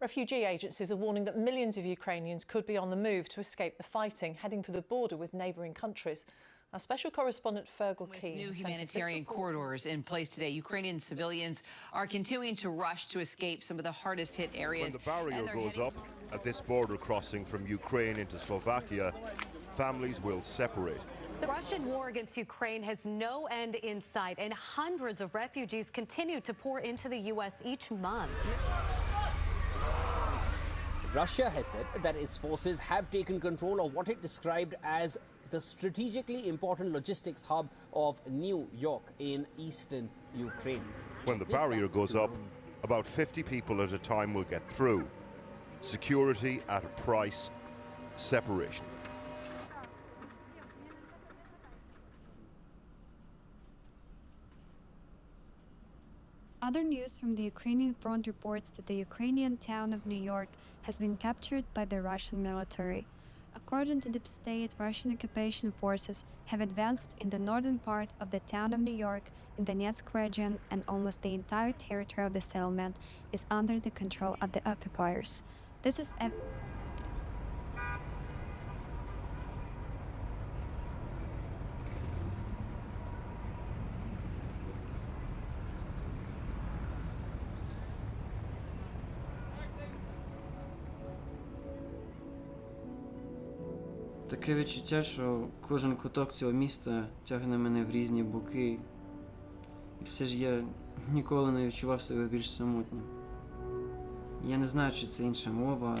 Refugee agencies are warning that millions of Ukrainians could be on the move to escape the fighting, heading for the border with neighbouring countries. Our special correspondent Fergal With Keane new has sent us this humanitarian corridors in place today, Ukrainian civilians are continuing to rush to escape some of the hardest hit areas. When areas. the barrier goes up at this border crossing from Ukraine into Slovakia, families will separate. The Russian war against Ukraine has no end in sight, and hundreds of refugees continue to pour into the U.S. each month. Russia has said that its forces have taken control of what it described as the strategically important logistics hub of New York in eastern Ukraine. When the barrier goes up, about 50 people at a time will get through. Security at a price, separation. Other news from the Ukrainian front reports that the Ukrainian town of New York has been captured by the Russian military. According to Deep State, Russian occupation forces have advanced in the northern part of the town of New York in the Donetsk region, and almost the entire territory of the settlement is under the control of the occupiers. This is Таке відчуття, що кожен куток цього міста тягне мене в різні боки. І все ж я ніколи не відчував себе більш самотнім. Я не знаю, чи це інша мова.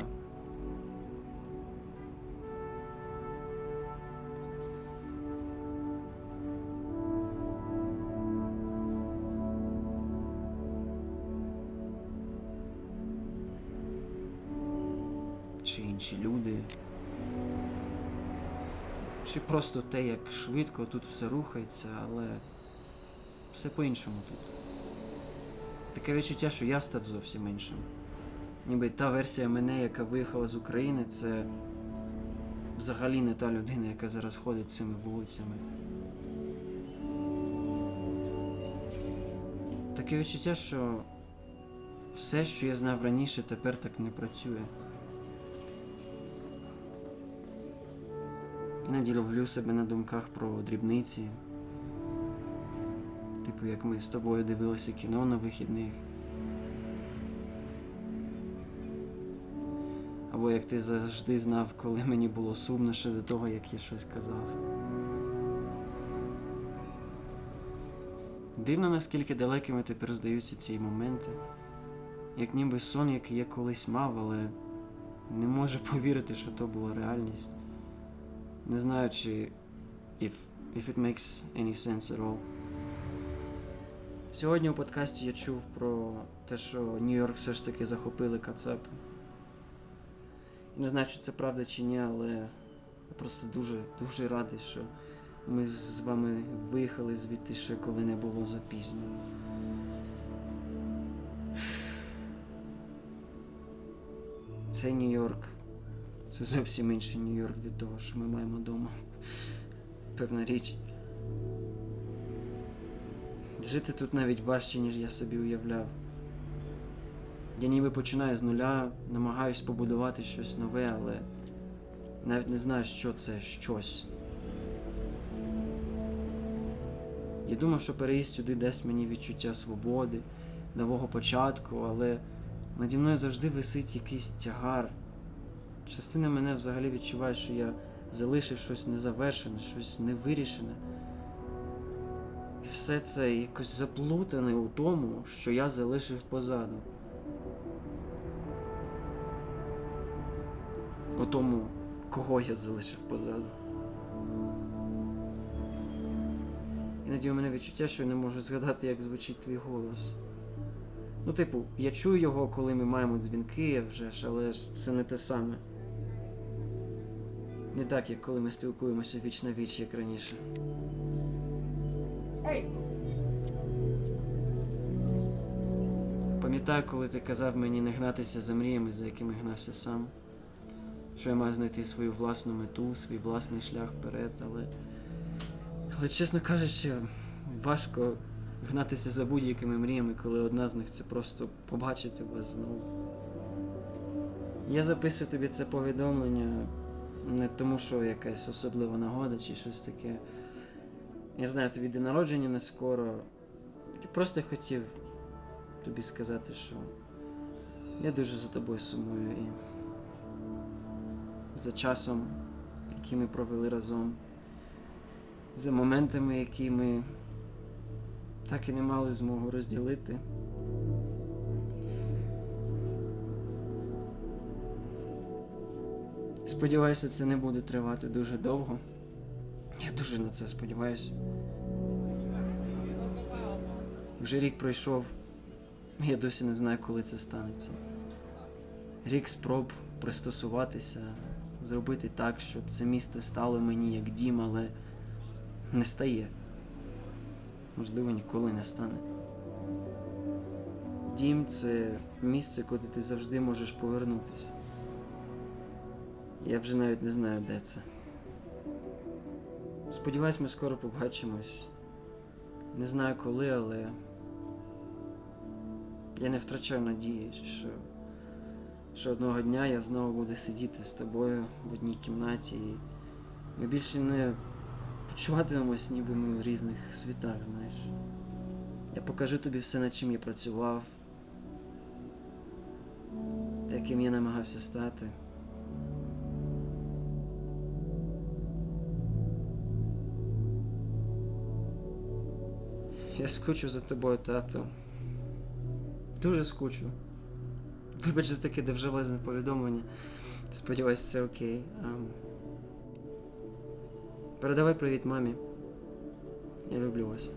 Чи інші люди. Чи просто те, як швидко тут все рухається, але все по-іншому тут. Таке відчуття, що я став зовсім іншим. Ніби та версія мене, яка виїхала з України, це взагалі не та людина, яка зараз ходить цими вулицями. Таке відчуття, що все, що я знав раніше, тепер так не працює. Іноді ловлю себе на думках про дрібниці. Типу, як ми з тобою дивилися кіно на вихідних. Або як ти завжди знав, коли мені було сумно ще до того, як я щось казав. Дивно, наскільки далекими тепер здаються ці моменти, як ніби сон, який я колись мав, але не можу повірити, що то була реальність. Не знаю, чи if, if it makes any sense at all. Сьогодні у подкасті я чув про те, що Нью-Йорк все ж таки захопили кацапи. Не знаю, чи це правда чи ні, але я просто дуже дуже радий, що ми з вами виїхали звідти ще коли не було запізно. Це Нью-Йорк. Це зовсім інший Нью-Йорк від того, що ми маємо вдома. Певна річ. Жити тут навіть важче, ніж я собі уявляв. Я ніби починаю з нуля, намагаюсь побудувати щось нове, але навіть не знаю, що це щось. Я думав, що переїзд сюди дасть мені відчуття свободи, нового початку, але наді мною завжди висить якийсь тягар. Частина мене взагалі відчуває, що я залишив щось незавершене, щось невирішене. І все це якось заплутане у тому, що я залишив позаду. У тому, кого я залишив позаду. Іноді у мене відчуття, що я не можу згадати, як звучить твій голос. Ну, типу, я чую його, коли ми маємо дзвінки, вже ж, але ж це не те саме. Не так, як коли ми спілкуємося віч на віч, як раніше. Пам'ятаю, коли ти казав мені не гнатися за мріями, за якими гнався сам. Що я маю знайти свою власну мету, свій власний шлях вперед, але. Але, чесно кажучи, важко гнатися за будь-якими мріями, коли одна з них це просто побачити вас знову. Я записую тобі це повідомлення не тому, що якась особлива нагода чи щось таке. Я знаю, тобі день народження не скоро. Просто хотів тобі сказати, що я дуже за тобою сумую і за часом, який ми провели разом, за моментами, які ми так і не мали змогу розділити. Сподіваюся, це не буде тривати дуже довго. Я дуже на це сподіваюся. Вже рік пройшов, я досі не знаю, коли це станеться. Рік спроб пристосуватися, зробити так, щоб це місто стало мені як дім, але не стає. Можливо, ніколи не стане. Дім це місце, куди ти завжди можеш повернутися. Я вже навіть не знаю, де це. Сподіваюсь, ми скоро побачимось. Не знаю коли, але я не втрачаю надії, що, що одного дня я знову буду сидіти з тобою в одній кімнаті, і ми більше не почуватимемось, ніби ми в різних світах, знаєш. Я покажу тобі все, над чим я працював, яким я намагався стати. Я скучу за тобою, тату. Дуже скучу. Вибач за таке довжелезне повідомлення. Сподіваюсь, це окей. Ам. Передавай привіт мамі. Я люблю вас.